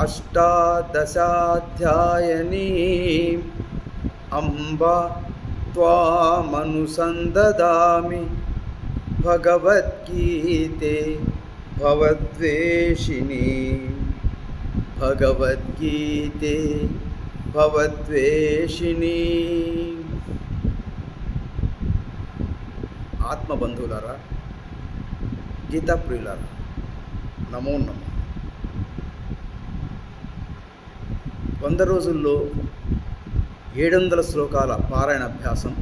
అష్టాదశాధ్యాయని అంబ త్వామనుసందదామి భగవద్గీతే భవద్వేషిణి భగవద్గీతే భవద్వేషిణి ఆత్మబంధువులారా గీతా ప్రియులారా నమో నమో వంద రోజుల్లో ఏడు వందల శ్లోకాల పారాయణ అభ్యాసం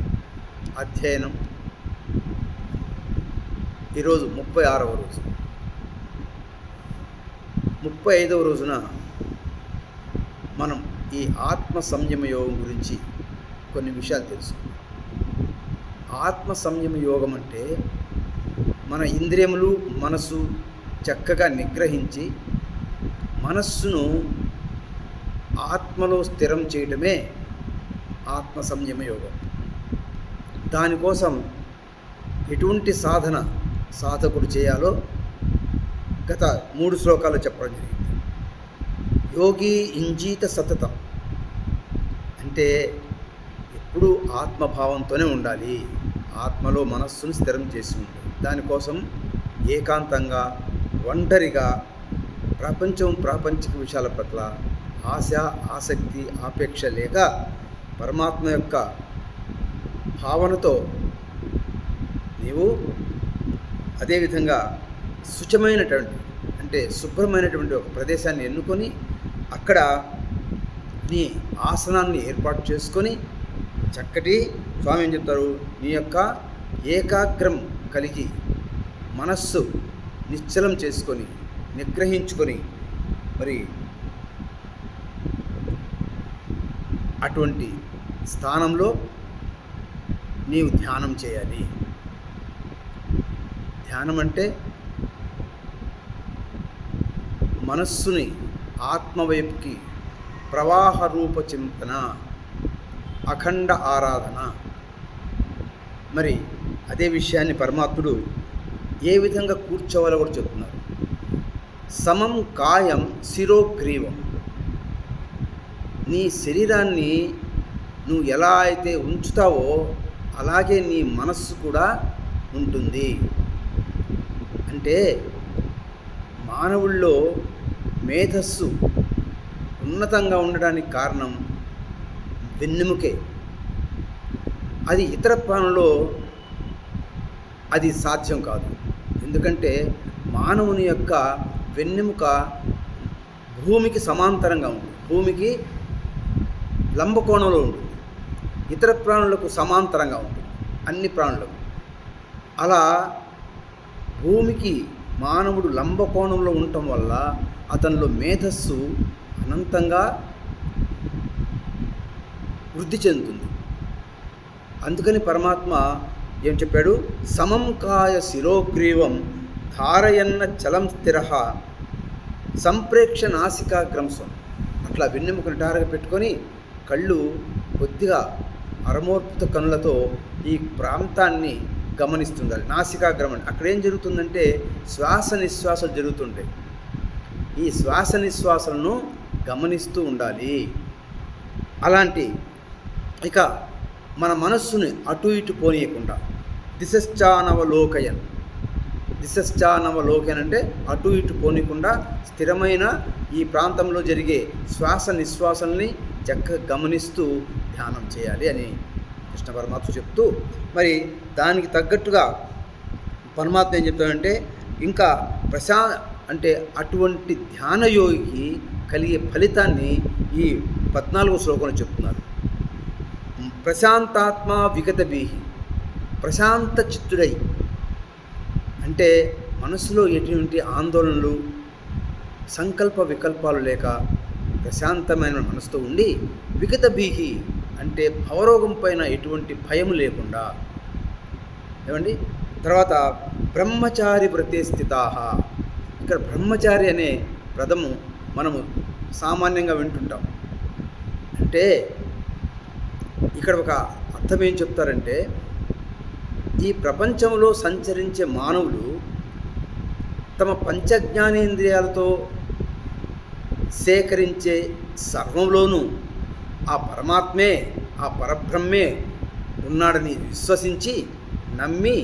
అధ్యయనం. ఈరోజు ముప్పై ఆరవ రోజు. ముప్పై ఐదవ రోజున మనం ఈ ఆత్మ సంయమ యోగం గురించి కొన్ని విషయాలు తెలుసుకుందాం. ఆత్మ సంయమ యోగం అంటే మన ఇంద్రియములు మనసు చక్కగా నిగ్రహించి మనస్సును ఆత్మలో స్థిరం చేయటమే ఆత్మ సంయమ యోగం దానికోసం ఎటువంటి సాధన సాధకుడు చేయాలో గత మూడు శ్లోకాలు చెప్పడం జరిగింది. యోగి ఇంజీత సతతం. అంటే ఎప్పుడూ ఆత్మభావంతోనే ఉండాలి. ఆత్మలో మనస్సును స్థిరం చేసి ఉండాలి దానికోసం ఏకాంతంగా ఒంటరిగా ప్రపంచం ప్రాపంచిక విషయాల పట్ల ఆశ ఆసక్తి ఆపేక్ష లేక పరమాత్మ యొక్క భావనతో నీవు అదేవిధంగా శుచమైనటువంటి అంటే శుభ్రమైనటువంటి ఒక ప్రదేశాన్ని ఎన్నుకొని అక్కడ నీ ఆసనాన్ని ఏర్పాటు చేసుకొని చక్కటి స్వామి ఏం చెప్తారు? నీ యొక్క ఏకాగ్రం కలిగి మనస్సు నిశ్చలం చేసుకొని నిగ్రహించుకొని మరి అటువంటి స్థానంలో నీవు ధ్యానం చేయాలి. ధ్యానం అంటే మనస్సుని ఆత్మవైపుకి ప్రవాహ రూప చింతన అఖండ ఆరాధన. మరి అదే విషయాన్ని పరమాత్ముడు ఏ విధంగా కూర్చోవాలో కూడా చెప్తున్నారు. సమం కాయం శిరోగ్రీవం. నీ శరీరాన్ని నువ్వు ఎలా అయితే ఉంచుతావో అలాగే నీ మనస్సు కూడా ఉంటుంది. అంటే మానవుల్లో మేధస్సు ఉన్నతంగా ఉండడానికి కారణం వెన్నెముకే. అది ఇతర ప్రాణంలో అది సాధ్యం కాదు. ఎందుకంటే మానవుని యొక్క వెన్నెముక భూమికి సమాంతరంగా ఉంది. భూమికి లంబకోణంలో ఉంటుంది. ఇతర ప్రాణులకు సమాంతరంగా ఉంటుంది. అన్ని ప్రాణులకు. అలా భూమికి మానవుడు లంబకోణంలో ఉండటం వల్ల అతనిలో మేధస్సు అనంతంగా వృద్ధి చెందుతుంది. అందుకని పరమాత్మ ఏం చెప్పాడు? సమం కాయ శిరోగ్రీవం ధారయన్న చలం స్థిర సంప్రేక్ష నాసికాగ్రంసం అట్లా వెన్నెముకను నిటారుగా పెట్టుకొని కళ్ళు కొద్దిగా అరమోర్పిత కనులతో ఈ ప్రాంతాన్ని గమనిస్తుండాలి. నాసికాగ్రమం. అక్కడ ఏం జరుగుతుందంటే శ్వాస నిశ్వాసాలు జరుగుతుంటాయి. ఈ శ్వాస నిశ్వాసాలను గమనిస్తూ ఉండాలి. అలాంటి ఇక మన మనస్సుని అటు ఇటు పోనీయకుండా దిశశ్చానవలోకయన్. దిశశ్చానవలోకయన్ అంటే అటు ఇటు పోనీయకుండా స్థిరమైన ఈ ప్రాంతంలో జరిగే శ్వాస నిశ్వాసల్ని చక్కగా గమనిస్తూ ధ్యానం చేయాలి అని కృష్ణ పరమాత్మ చెప్తూ మరి దానికి తగ్గట్టుగా పరమాత్మ ఏం చెప్తాడంటే ఇంకా ప్రశా అంటే అటువంటి ధ్యానయోగికి కలిగే ఫలితాన్ని ఈ పద్నాలుగో శ్లోకంలో చెప్తున్నారు. ప్రశాంతాత్మ విగత బీహి ప్రశాంత చిత్తుడై. అంటే మనసులో ఎటువంటి ఆందోళనలు సంకల్ప వికల్పాలు లేక ప్రశాంతమైన మనసుతో ఉండి విగత భీహి అంటే భవరోగం పైన ఎటువంటి భయం లేకుండా ఏమండి? తర్వాత బ్రహ్మచారి వ్రతే స్థితాహ. ఇక్కడ బ్రహ్మచారి అనే పదము మనము సామాన్యంగా వింటుంటాం. అంటే ఇక్కడ ఒక అర్థం ఏం చెప్తారంటే ఈ ప్రపంచంలో సంచరించే మానవులు తమ పంచజ్ఞానేంద్రియాలతో సేకరించే సర్వంలోనూ ఆ పరమాత్మే ఆ పరబ్రహ్మే ఉన్నాడని విశ్వసించి నమ్మి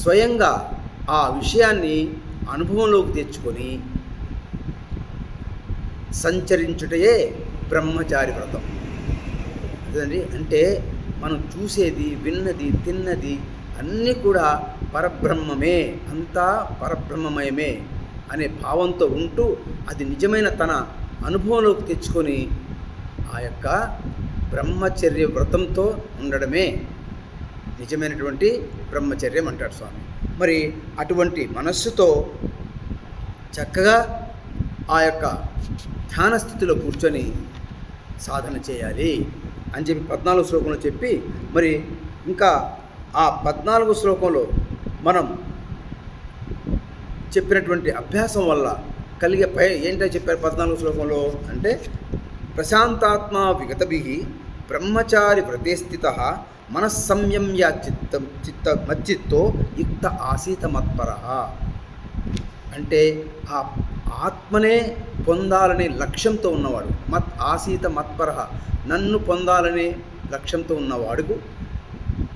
స్వయంగా ఆ విషయాన్ని అనుభవంలోకి తెచ్చుకొని సంచరించుటయే బ్రహ్మచారి వ్రతం. అదండి అంటే మనం చూసేది విన్నది తిన్నది అన్నీ కూడా పరబ్రహ్మమే అంతా పరబ్రహ్మమయమే. అనే భావంతో ఉంటూ అది నిజమైన తన అనుభవంలోకి తెచ్చుకొని ఆ యొక్క బ్రహ్మచర్య వ్రతంతో ఉండడమే నిజమైనటువంటి బ్రహ్మచర్యం అంటాడు స్వామి. మరి అటువంటి మనస్సుతో చక్కగా ఆ యొక్క ధ్యాన స్థితిలో కూర్చొని సాధన చేయాలి అని చెప్పి పద్నాలుగు శ్లోకంలో చెప్పి మరి ఇంకా ఆ పద్నాలుగు శ్లోకంలో మనం చెప్పినటువంటి అభ్యాసం వల్ల కలిగే పై ఏంటో చెప్పారు పద్నాలుగు శ్లోకంలో అంటే ప్రశాంతాత్మ విగతభి బ్రహ్మచారి ప్రతిస్థిత మనస్సంయమ్య చిత్తం చిత్త మచ్చిత్తో యుక్త ఆసీత మత్పర అంటే ఆ ఆత్మనే పొందాలనే లక్ష్యంతో ఉన్నవాడు మత్ ఆసీత మత్పర నన్ను పొందాలనే లక్ష్యంతో ఉన్నవాడుకు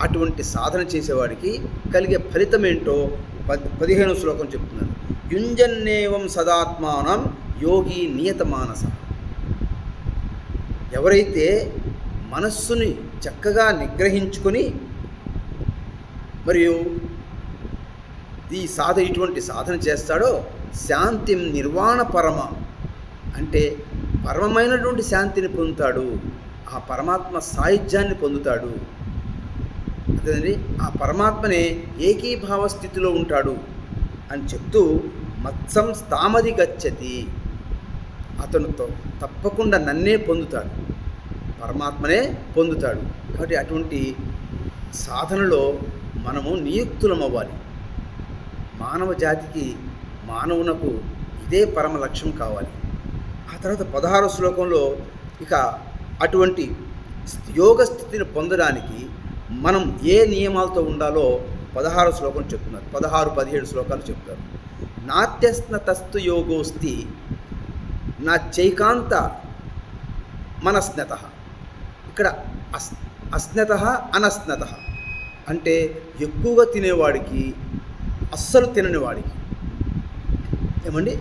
అటువంటి సాధన చేసేవాడికి కలిగే ఫలితం ఏంటో పద్ పదిహేను శ్లోకం చెప్తున్నాను యుంజన్నేవం సదాత్మానం యోగి నియత మానస ఎవరైతే మనస్సుని చక్కగా నిగ్రహించుకొని మరియు ఈ సాధ ఇటువంటి సాధన చేస్తాడో శాంతి నిర్వాణ పరమ అంటే పరమమైనటువంటి శాంతిని పొందుతాడు. ఆ పరమాత్మ సాహిత్యాన్ని పొందుతాడు. అదేనండి ఆ పరమాత్మనే ఏకీభావ స్థితిలో ఉంటాడు అని చెప్తూ మత్సం స్థామది గచ్చతి. అతను తప్పకుండా నన్నే పొందుతాడు. పరమాత్మనే పొందుతాడు. కాబట్టి అటువంటి సాధనలో మనము నియుక్తులమవ్వాలి. మానవ జాతికి మానవునకు ఇదే పరమ లక్ష్యం కావాలి. ఆ తర్వాత పదహారు శ్లోకంలో ఇక అటువంటి యోగ స్థితిని పొందడానికి మనం ఏ నియమాలతో ఉండాలో పదహారు శ్లోకం చెప్తున్నారు. పదహారు పదిహేడు శ్లోకాలు చెప్తారు. నాత్యస్నతస్తు యోగోస్తి నా చైకాంత మనస్నత. ఇక్కడ అస్ అస్నత అనస్నత. అంటే ఎక్కువగా తినేవాడికి అస్సలు తినని వాడికి. ఏమండి?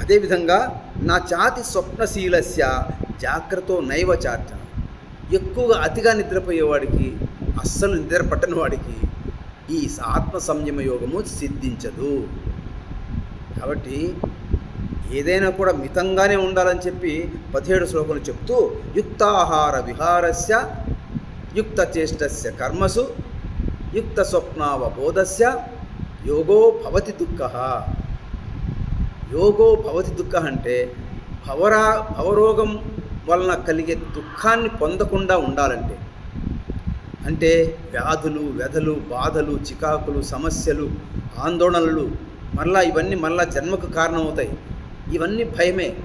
అదేవిధంగా నా చాతి స్వప్నశీలస్య జాగ్రత్త నైవ చార్జన ఎక్కువగా అతిగా నిద్రపోయేవాడికి అస్సలు నిద్ర పట్టని వాడికి ఈ ఆత్మ సంయమ యోగము సిద్ధించదు. కాబట్టి ఏదైనా కూడా మితంగానే ఉండాలని చెప్పి పదిహేడు శ్లోకములు చెప్తూ యుక్తాహార విహారస్య యుక్త చేష్టస్య కర్మసు యుక్త స్వప్నావబోధస్య యోగో భవతి దుఃఖ. యోగో భవతి దుఃఖ అంటే భవరా భవరోగం వలన కలిగే దుఃఖాన్ని పొందకుండా ఉండాలంటే అంటే వ్యాధులు వ్యధలు బాధలు చికాకులు సమస్యలు ఆందోళనలు మరలా ఇవన్నీ మళ్ళా జన్మకు కారణమవుతాయి. ఇవన్నీ భయమే.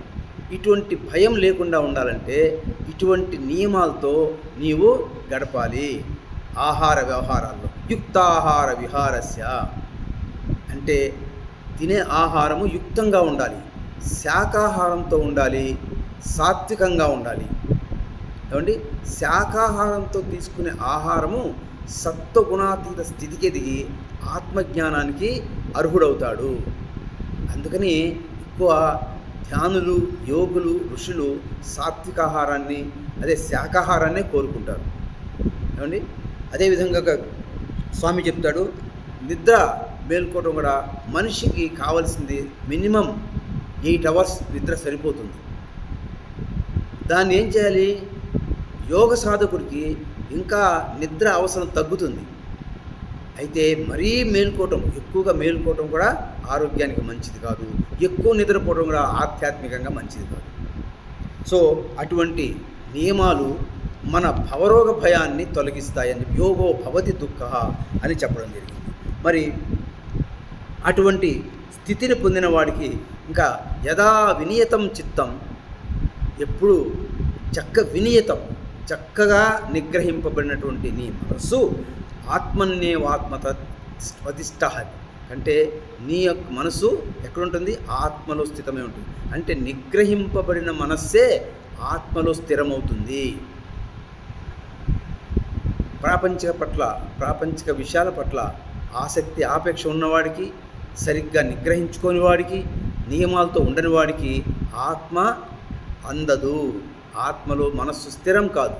ఇటువంటి భయం లేకుండా ఉండాలంటే ఇటువంటి నియమాలతో నీవు గడపాలి. ఆహార వ్యవహారాల్లో. యుక్తాహార విహారస్య. అంటే తినే ఆహారము యుక్తంగా ఉండాలి. శాకాహారంతో ఉండాలి. సాత్వికంగా ఉండాలి. ఏమండి? శాకాహారంతో తీసుకునే ఆహారము సత్వగుణాతీత స్థితికి ఎదిగి ఆత్మజ్ఞానానికి అర్హుడవుతాడు. అందుకని ఎక్కువ ధ్యానులు యోగులు ఋషులు సాత్వికాహారాన్ని అదే శాకాహారాన్నే కోరుకుంటారు. ఏమండి? అదేవిధంగా స్వామి చెప్తాడు నిద్ర మేల్కోవడం కూడా మనిషికి కావాల్సింది మినిమం ఎయిట్ అవర్స్ నిద్ర సరిపోతుంది. దాన్ని ఏం చేయాలి? యోగ సాధకుడికి ఇంకా నిద్ర అవసరం తగ్గుతుంది. అయితే మరీ మేల్కోవటం ఎక్కువగా మేల్కోవటం కూడా ఆరోగ్యానికి మంచిది కాదు. ఎక్కువ నిద్రపోవడం కూడా ఆధ్యాత్మికంగా మంచిది కాదు. సో అటువంటి నియమాలు మన భవరోగ భయాన్ని తొలగిస్తాయని యోగో భవతి దుఃఖ అని చెప్పడం జరిగింది. మరి అటువంటి స్థితిని పొందిన వాడికి ఇంకా యథా వినియతం చిత్తం ఎప్పుడు చక్క వినియతం చక్కగా నిగ్రహింపబడినటువంటి నీ మనస్సు ఆత్మన్యేవాత్మత స్వతిష్ట అంటే నీ యొక్క మనసు ఎక్కడుంటుంది? ఆత్మలో స్థితమై ఉంటుంది. అంటే నిగ్రహింపబడిన మనస్సే ఆత్మలో స్థిరమవుతుంది. ప్రాపంచిక పట్ల ప్రాపంచిక విషయాల పట్ల ఆసక్తి ఆపేక్ష ఉన్నవాడికి సరిగ్గా నిగ్రహించుకోని వాడికి నియమాలతో ఉండని వాడికి ఆత్మ అందదు. ఆత్మలో మనస్సు స్థిరం కాదు.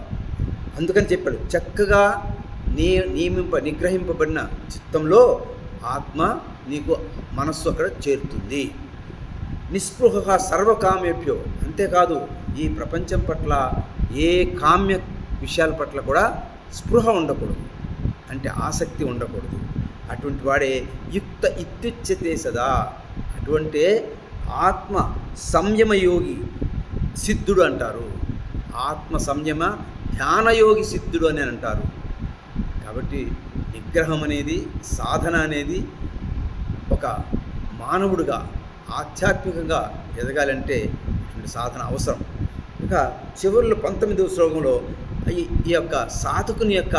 అందుకని చెప్పాడు చక్కగా నీ నియమింప నిగ్రహింపబడిన చిత్తంలో ఆత్మ నీకు మనస్సు అక్కడ చేరుతుంది. నిస్పృహ సర్వకామ్యభ్యో అంతేకాదు ఈ ప్రపంచం పట్ల ఏ కామ్య విషయాల పట్ల కూడా స్పృహ ఉండకూడదు. అంటే ఆసక్తి ఉండకూడదు. అటువంటి వాడే యుక్త ఇత్యుచ్యతే సదా. అటువంటి ఆత్మ సంయమయోగి సిద్ధుడు అంటారు. ఆత్మ సంయమ ధ్యానయోగి సిద్ధుడు అని అంటారు. కాబట్టి నిగ్రహం అనేది సాధన అనేది ఒక మానవుడిగా ఆధ్యాత్మికంగా ఎదగాలంటే ఇటువంటి సాధన అవసరం. ఇంకా చివరిలో పంతొమ్మిదవ శ్లోకంలో ఈ ఈ యొక్క సాధకుని యొక్క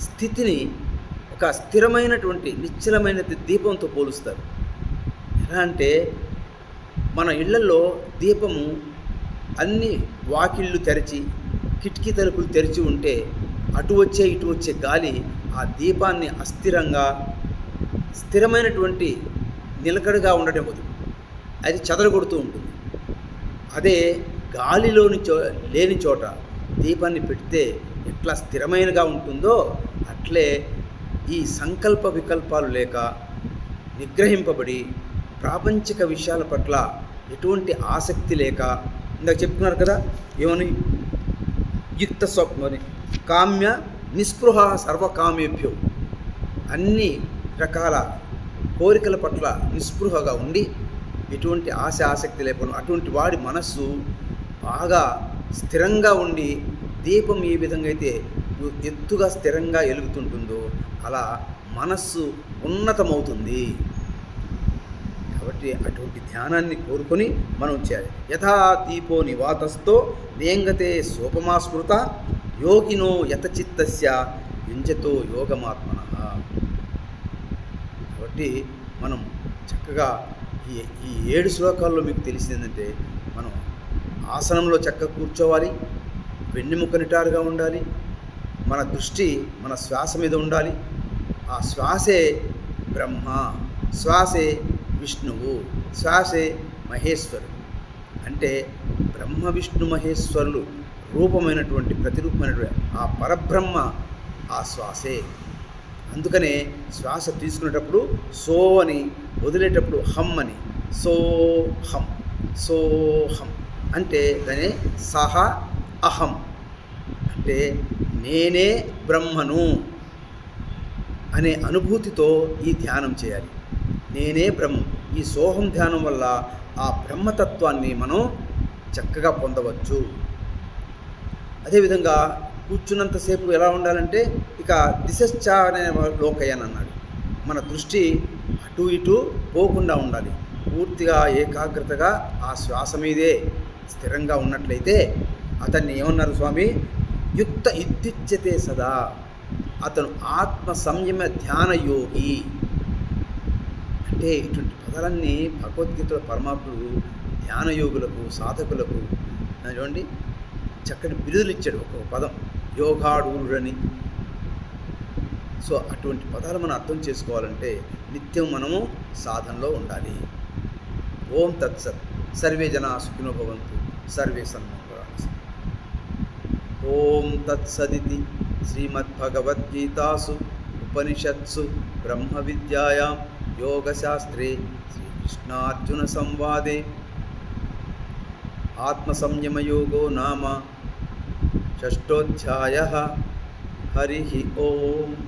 స్థితిని ఒక స్థిరమైనటువంటి నిశ్చలమైన దీపంతో పోలుస్తారు. ఎలా అంటే మన ఇళ్ళలో దీపము అన్ని వాకిళ్ళు తెరిచి కిటికీ తలుపులు తెరిచి ఉంటే అటు వచ్చే ఇటు వచ్చే గాలి ఆ దీపాన్ని అస్థిరంగా స్థిరమైనటువంటి నిలకడగా ఉండడం వద్దు అది చెదరగొడుతూ ఉంటుంది. అదే గాలిలోని చో లేని చోట దీపాన్ని పెడితే ఎట్లా స్థిరమైనగా ఉంటుందో అట్లే ఈ సంకల్ప వికల్పాలు లేక నిగ్రహింపబడి ప్రాపంచిక విషయాల పట్ల ఎటువంటి ఆసక్తి లేక ఇందాక చెప్తున్నారు కదా ఏమని? యుక్త స్వప్నని కామ్య నిస్పృహ సర్వకామ్యేభ్యో అన్ని రకాల కోరికల పట్ల నిస్పృహగా ఉండి ఎటువంటి ఆశ ఆసక్తి లేకుండా అటువంటి వాడి మనస్సు బాగా స్థిరంగా ఉండి దీపం ఏ విధంగా అయితే ఎత్తుగా స్థిరంగా ఎలుగుతుంటుందో అలా మనస్సు ఉన్నతమవుతుంది. అటు అటువంటి ధ్యానాన్ని కోరుకొని మనం చేయాలి. యథా దీపో నివాతస్తో నేంగతే సోపమా స్మృత యోగినో యథచిత్తస్య యుంజతో యోగమాత్మన. కాబట్టి మనం చక్కగా ఈ ఈ ఏడు శ్లోకాల్లో మీకు తెలిసింది ఏంటంటే మనం ఆసనంలో చక్కగా కూర్చోవాలి వెన్నెముక నిటారుగా ఉండాలి మన దృష్టి మన శ్వాస మీద ఉండాలి. ఆ శ్వాసే బ్రహ్మ శ్వాసే విష్ణువు శ్వాసే మహేశ్వరుడు. అంటే బ్రహ్మ విష్ణు మహేశ్వరులు రూపమైనటువంటి ప్రతిరూపమైనటువంటి ఆ పరబ్రహ్మ ఆ శ్వాసే. అందుకనే శ్వాస తీసుకునేటప్పుడు సో అని వదిలేటప్పుడు హమ్ అని. సో హం సో హం అంటే దాని సహ అహం. అంటే నేనే బ్రహ్మను అనే అనుభూతితో ఈ ధ్యానం చేయాలి. నేనే బ్రహ్మం. ఈ సోహం ధ్యానం వల్ల ఆ బ్రహ్మతత్వాన్ని మనం చక్కగా పొందవచ్చు. అదేవిధంగా కూర్చున్నంతసేపు ఎలా ఉండాలంటే ఇక దిశశ్చ అనే లోకయ్యని అన్నాడు. మన దృష్టి అటు ఇటు పోకుండా ఉండాలి. పూర్తిగా ఏకాగ్రతగా ఆ శ్వాస మీదే స్థిరంగా ఉన్నట్లయితే అతన్ని ఏమన్నారు స్వామి? యుక్త ఇత్యుచ్యతే సదా. అతను ఆత్మ సంయమ ధ్యాన యోగి అంటే ఇటువంటి పదాలన్నీ భగవద్గీతలో పరమాత్ముడు ధ్యాన యోగులకు సాధకులకు చూడండి చక్కటి బిరుదులు ఇచ్చాడు ఒక పదం. యోగాడూరుడని. సో అటువంటి పదాలు మనం అర్థం చేసుకోవాలంటే నిత్యం మనము సాధనలో ఉండాలి. ఓం తత్సత్. సర్వే జనా సుఖినో భవంతు. సర్వే సన్మంగళాని ఓం తత్సదితి. శ్రీమద్భగవద్గీతాసు. ఉపనిషత్సు. బ్రహ్మ విద్యాయాం योगशास्त्रे श्रीकृष्णार्जुनसंवादे आत्मसंयमयोगो नाम षष्ठोऽध्यायः। हरिः ओम्।